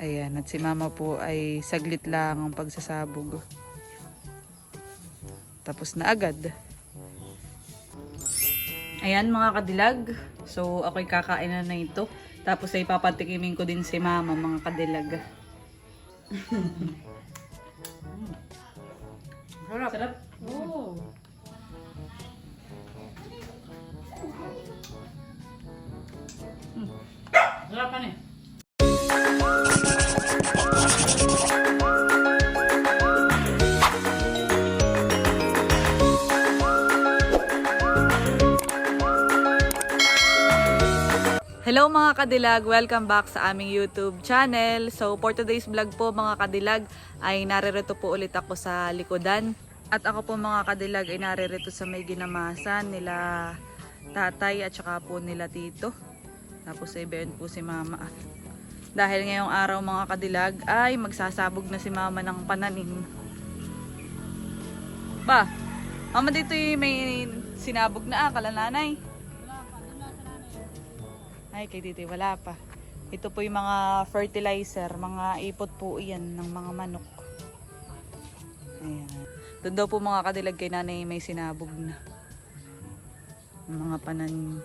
Ayan, at si mama po ay saglit lang ang pagsasabog. Tapos na agad. Ayan mga kadilag. So, ako'y kakain na na ito. Tapos ay papatikimin ko din si mama mga kadilag. Hello mga kadilag! Welcome back sa aming YouTube channel. So for today's vlog po mga kadilag ay naririto po ulit ako sa likodan. At ako po mga kadilag ay naririto sa may ginamasan nila tatay at saka po nila tito. Tapos ay bayon po si mama. Dahil ngayong araw mga kadilag ay magsasabog na si mama ng pananim. Ba, mama dito may sinabog na ah, kala nanay. Ay, kay Titi, wala pa. Ito po yung mga fertilizer, mga ipot po yan ng mga manok. Ayan. Doon daw po mga kadilag kay nanay may sinabog na. Mga pananim.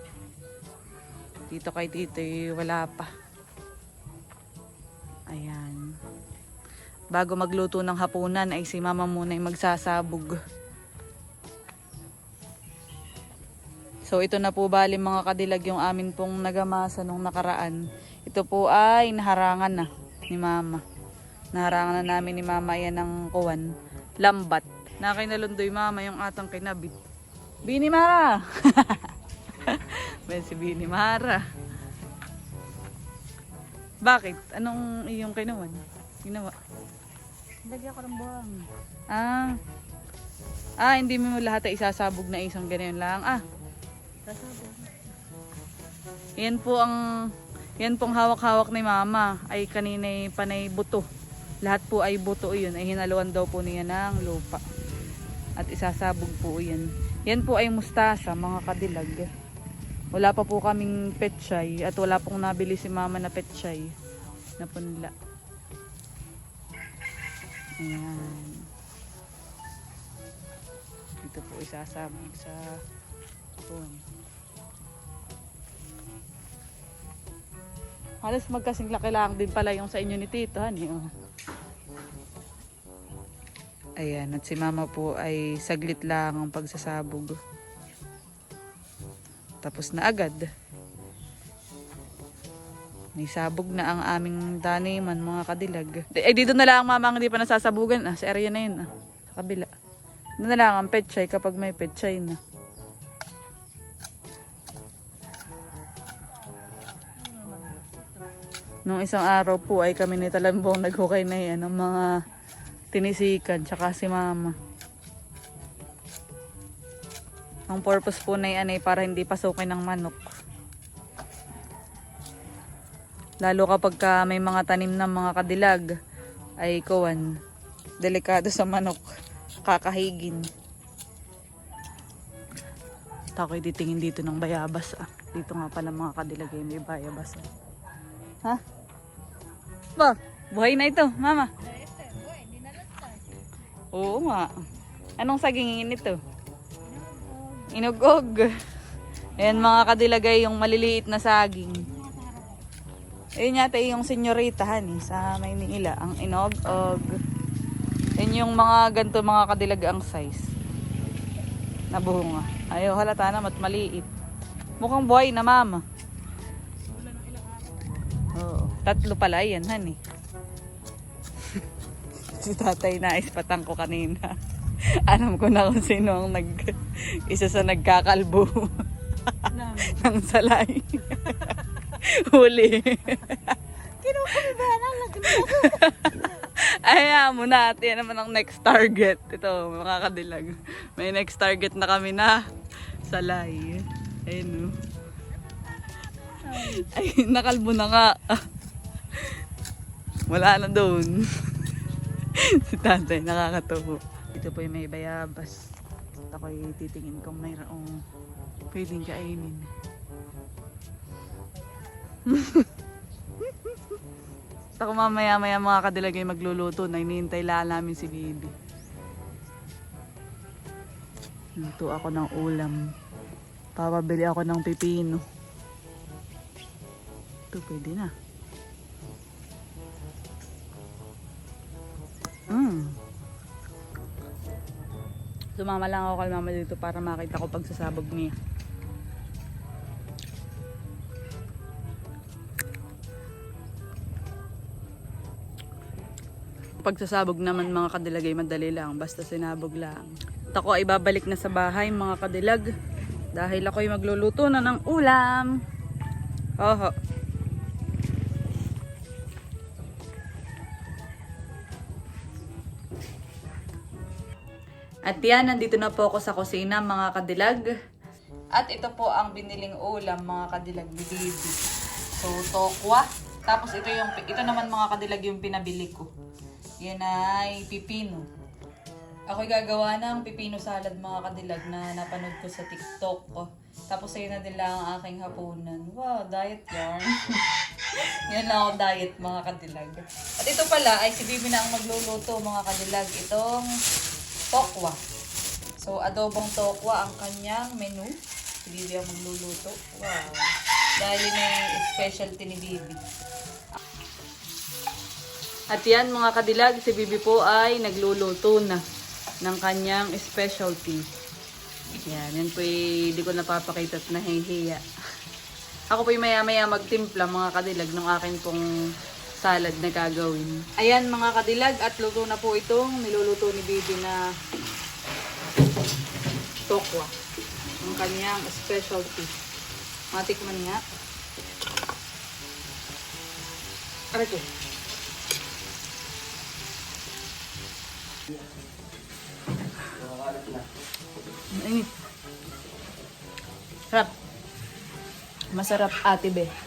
Dito kay Tito, wala pa. Ayan. Bago magluto ng hapunan ay si mama muna ay magsasabog. So ito na po bali mga kadilag yung amin pong nagamasa nung nakaraan. Ito po ay naharangan na ni mama. Naharangan na namin ni mama yan ng kuwan. Lambat. Nakinalundoy mama yung atang kinabit. Bini Mara! Ben si Bini Mara. Bakit? Anong iyong kinuwan? Ginawa? Lagyan ko ng buwang. Ah. Ah, hindi mo lahat ay isasabog na isang ganyan lang. Ah. Yan po ang yan pong hawak-hawak ni mama ay kaninay panay buto. Lahat po ay buto yun. Ay hinaluan daw po niya ng lupa. At isasabog po yan. Yan po ay mustasa mga kadilag. Wala pa po kaming petsay at wala pong nabili si mama na petsay na punla. Ayan. Dito po isasabog sa phone. Halos magkasing laki lang din pala yung sa inyo ni Tito, hani. Oh. Ayan, at si Mama po ay saglit lang ang pagsasabog. Tapos na agad. May sabog na ang aming taniman, mga kadilag. Eh, dito na lang mama hindi pa nasasabugan. Ah, sa area na yun. Ah, sa kabila. Doon na lang ang petchay kapag may petchay na. Nung isang araw po ay kami ni Talambong naghukay na yan ng mga tinisikan tsaka si mama. Ang purpose po na yan ay para hindi pasukin ng manok. Lalo kapag ka may mga tanim ng mga kadilag ay kuwan. Delikado sa manok. Kakahigin. Tako'y titingin dito ng bayabas ah. Dito nga pala mga kadilag ay may bayabas ah. Ha? Ba, buhay na ito, mama. Oo nga. Anong sagingin ito? Inugog. Ayan mga kadilagay yung maliliit na saging. Ayun yata yung senyorita hani sa Maynila. Ang inog-og. Yung mga ganito mga kadilag ang size. Na bunga. Ayaw halata na mat maliit. Mukhang buhay na mama. Oo. Tatlo pala yan, hani. si tatay na ispatang ko kanina. Alam ko na kung sino ang nag isa sa nagkakalbo ng salay. Huli. Kinukuha ba na Ayaw mo na, ate, yan naman ang next target. Ito, mga kadilag. May next target na kami na salay. Ayun, oh. Ay, nakalbo na nga. Wala na doon. si tatay, nakakatuwa. Dito po yung may bayabas. At ako'y titingin kung mayroong pwedeng kainin. Ako mamaya maya mga kadilag ay magluluto na hinihintay lang namin si Bibi. Luto ako ng ulam. Papabili ako ng pipino. Ito pwede na. Mm. Sumama lang ako kay mama dito para makita ko pagsasabog niya. Pagsasabog naman mga kadilagay madali lang basta sinabog lang. At ako ay babalik na sa bahay mga kadilag dahil ako ay magluluto na ng ulam. Oho. At yan, nandito na po ako sa kusina mga kadilag. At ito po ang biniling ulam mga kadilag ni Bibi. So, tokwa. Tapos ito yung ito naman mga kadilag yung pinabili ko. Yan ay pipino. Ako'y gagawa ng pipino salad mga kadilag na napanood ko sa TikTok ko. Tapos ayun na din lang ang aking hapunan. Wow, diet yarn. Yan lang ako diet mga kadilag. At ito pala ay si Bibi na ang magluluto mga kadilag. Itong tokwa. So, adobong tokwa ang kanyang menu. Si Bibi ang magluluto. Wow. Dahil may specialty ni Bibi. At yan mga kadilag, si Bibi po ay nagluluto na ng kanyang specialty. Yan, yan po hindi ko napapakita at nahihiya. Ako po maya maya magtimpla mga kadilag ng akin pong salad na gagawin. Ayan mga kadilag at luto na po itong niluluto ni Bibi na tokwa. Ang kanyang specialty. Matikman nga. Aray ko. Init. Sarap. Masarap ate be.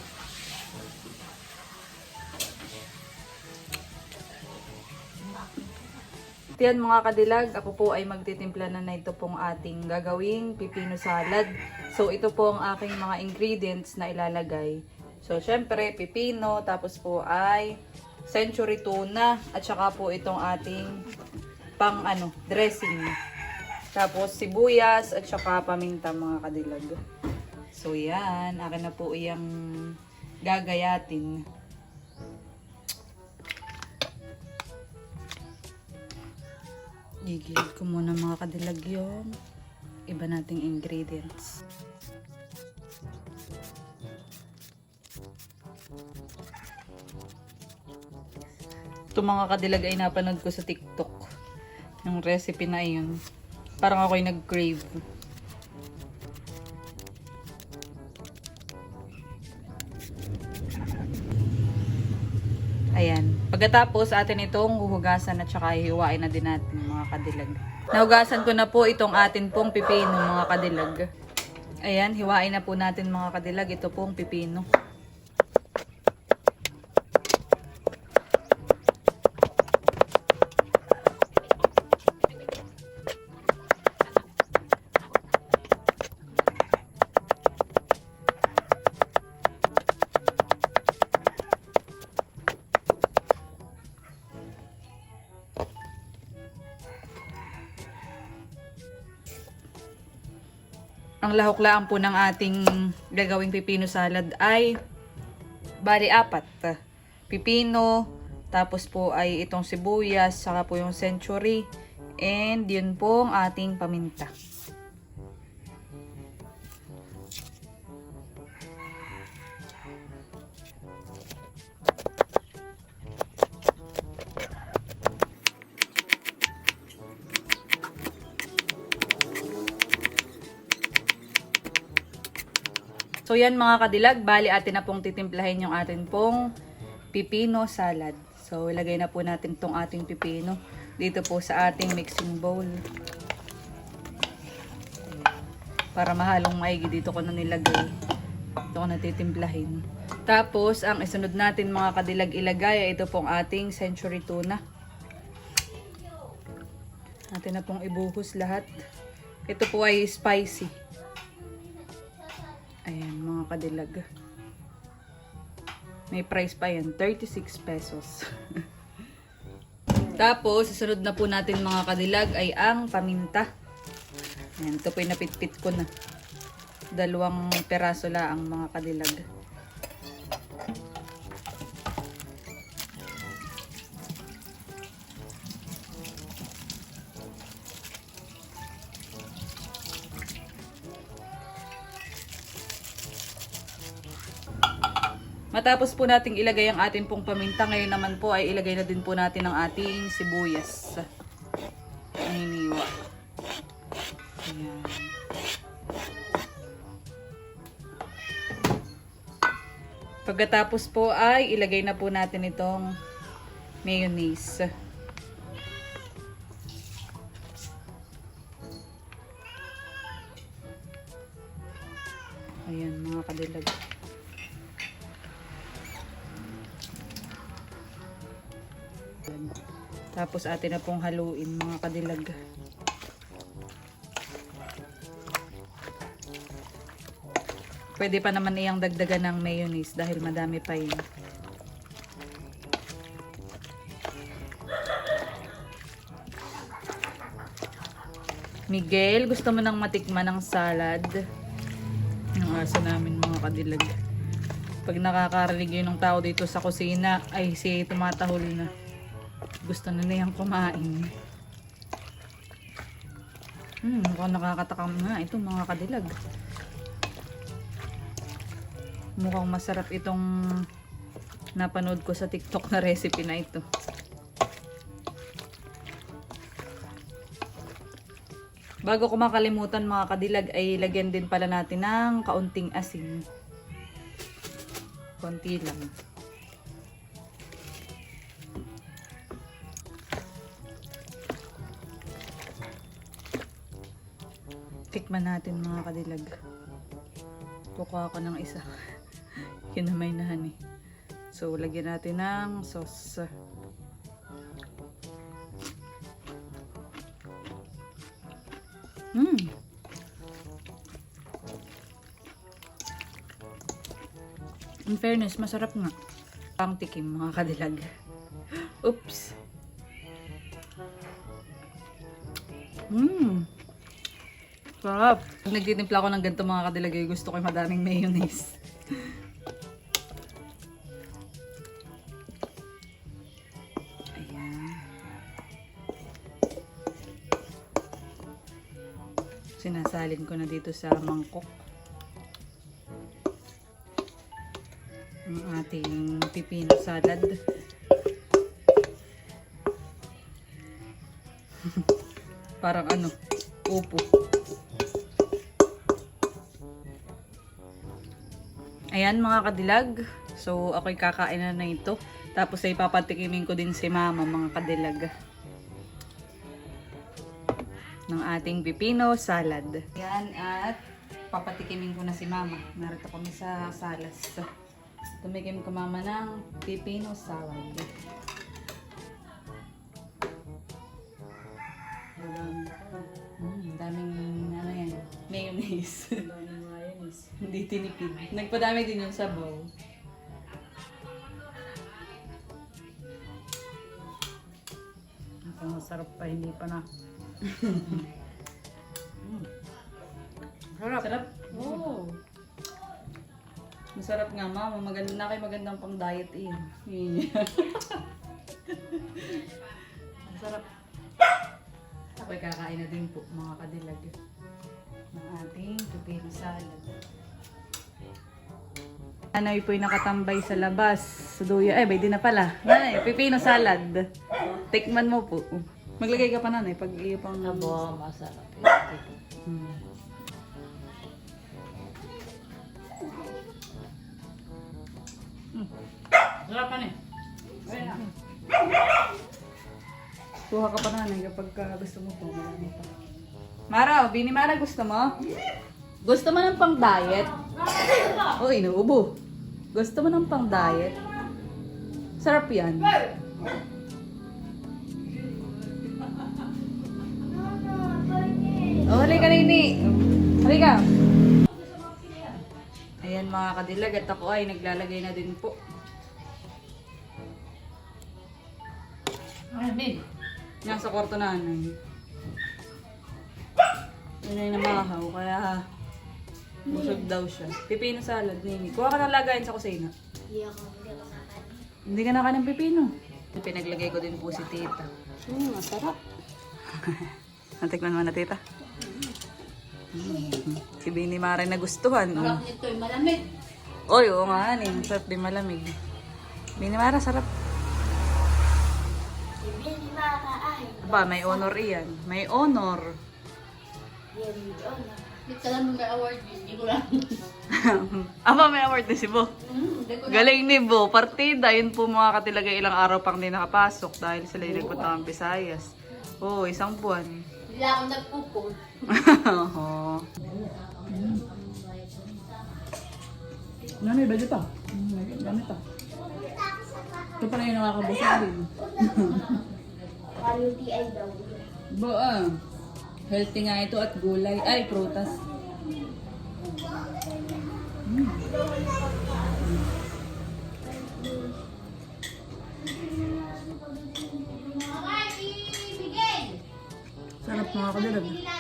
Yan mga kadilag, ako po ay magtitimpla na na ito pong ating gagawing pipino salad. So ito po ang aking mga ingredients na ilalagay. So syempre pipino, tapos po ay century tuna at saka po itong ating pang ano, dressing. Tapos sibuyas at saka paminta mga kadilag. So yan, akin na po iyang gagayatin. Gigilid ko muna mga kadilag yung iba nating ingredients. Ito mga kadilag ay napanood ko sa TikTok. Yung recipe na yun. Parang ako'y nag-crave. Pagkatapos, atin itong huhugasan at saka hihiwain na din natin mga kadilag. Nahugasan ko na po itong atin pong pipino mga kadilag. Ayan, hiwain na po natin mga kadilag. Ito pong pipino. Ang lahok-laan po ng ating gagawing pipino salad ay bali apat. Pipino, tapos po ay itong sibuyas, saka po yung century, and yun po ang ating paminta. Yan mga kadilag, bali atin na pong titimplahin yung atin pong pipino salad. So ilagay na po natin tong ating pipino dito po sa ating mixing bowl. Para mahalong maigi dito ko na nilagay. Ito ko na titimplahin. Tapos ang isunod natin mga kadilag ilagay ay ito pong ating century tuna. Natin na pong ibuhos lahat. Ito po ay spicy. Ayan, mga kadilag. May price pa yan, 36 pesos. Tapos, susunod na po natin mga kadilag ay ang paminta. Ayan, ito po yung napitpit ko na. Dalawang peraso la ang mga kadilag. Matapos po nating ilagay ang ating pong paminta, ngayon naman po ay ilagay na din po natin ang ating sibuyas. Ang. Pagkatapos po ay ilagay na po natin itong mayonnaise. Tapos atin na pong haluin mga kadilag. Pwede pa naman iyang dagdagan ng mayonnaise dahil madami pa yun. Miguel, gusto mo nang matikman ng salad? Yung aso namin mga kadilag. Pag nakakarinig yun ng tao dito sa kusina, ay si tumatahol na. Gusto na niyang kumain. Hmm, mukhang nakakatakam nga ito mga kadilag. Mukhang masarap itong napanood ko sa TikTok na recipe na ito. Bago ko makalimutan mga kadilag ay lagyan din pala natin ng kaunting asin. Konti lang. Tikman natin mga kadilag. Kukuha ko ng isa. Kinamay na eh. So, lagyan natin ng sauce. Mmm. In fairness, masarap nga. Pang tikim mga kadilag. Oops. Mmm. Sarap. Pag nagtitimpla ko ng ganito mga kadilag, ay gusto ko yung madaming mayonnaise. Ayan. Sinasalin ko na dito sa mangkok. Ang ating pipino salad. Parang ano, upo. Ayan mga kadilag. So, ako'y kakain na na ito. Tapos ay papatikimin ko din si mama mga kadilag. Ng ating pipino salad. Yan at papatikimin ko na si mama. Narito kami sa salas. Tumikim ko mama ng pipino salad. Mm, daming ano yan, mayonnaise. Mayonnaise. Hindi tinipid. Nagpadami din yung sabaw. Ang masarap pa, hindi pa na. Sarap. Sarap. Oo. Masarap nga mama. Maganda na kayo magandang pang diet eh. Masarap. Ako'y kakain na din po mga kadilag. Ng ating pipino salad. Nanay po'y nakatambay sa labas. Sa duya. Eh, bay di na pala. Nanay, pipino salad. Tikman mo po. Maglagay ka pa nanay pag iyo pang... Abo, masarap. Hmm. Sarap pa eh. Kuha ka pa nanay kapag ka gusto mo po. Marami pa. Mara, oh, Bini Mara, gusto mo? Gusto mo ng pang-diet? Oh, inuubo. Gusto mo ng pang-diet? Sarap yan. Oh, halika na ini. Halika. Ayan mga kadilag at ako ay naglalagay na din po. Ay, Amin. Nasa kwarto na ano. yun. Yun ay namahaw, kaya busog daw siya. Pipino salad, Nini. Kuha ka ng lagayin sa kusina. Hindi ako, hindi ako kakain. Hindi ka nakain ng pipino. Pinaglagay ko din po si tita. Hmm, masarap. Natikman mo na tita? Mm. Si Bini Mara nagustuhan. Oh. Sarap nito, malamig. Oy, oo nga, eh. Sarap din malamig. Bini Mara, sarap. Hindi, hindi makakain. Aba, may honor iyan. May honor. Yun. Dito lang may award, hindi ko lang. Aba, may award din si Bo. Hindi. Galing ni Bo. Partida, yun po mga katilagay ilang araw pang di nakapasok dahil sila yung nagpunta ng Visayas. Oo, isang buwan. Hindi ako nagpupul. Oo. Nanay, ba dito? Gamit ah. Ito pala yung nakakabusog din. Parang UTI daw. Bo, ah. Healthy nga ito at gulay. Ay, prutas. Sarap mga kadilag.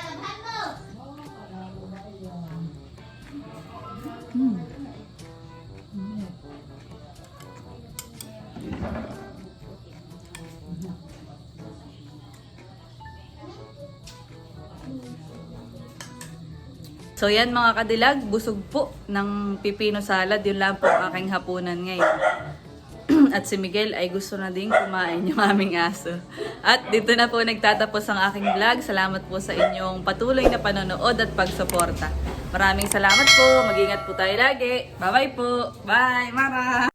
So yan mga kadilag, busog po ng pipino salad. Yun lang po ang aking hapunan ngayon. At si Miguel ay gusto na din kumain yung aming aso. At dito na po nagtatapos ang aking vlog. Salamat po sa inyong patuloy na panonood at pagsuporta. Maraming salamat po. Mag-ingat po tayo lagi. Bye-bye po. Bye, Mara!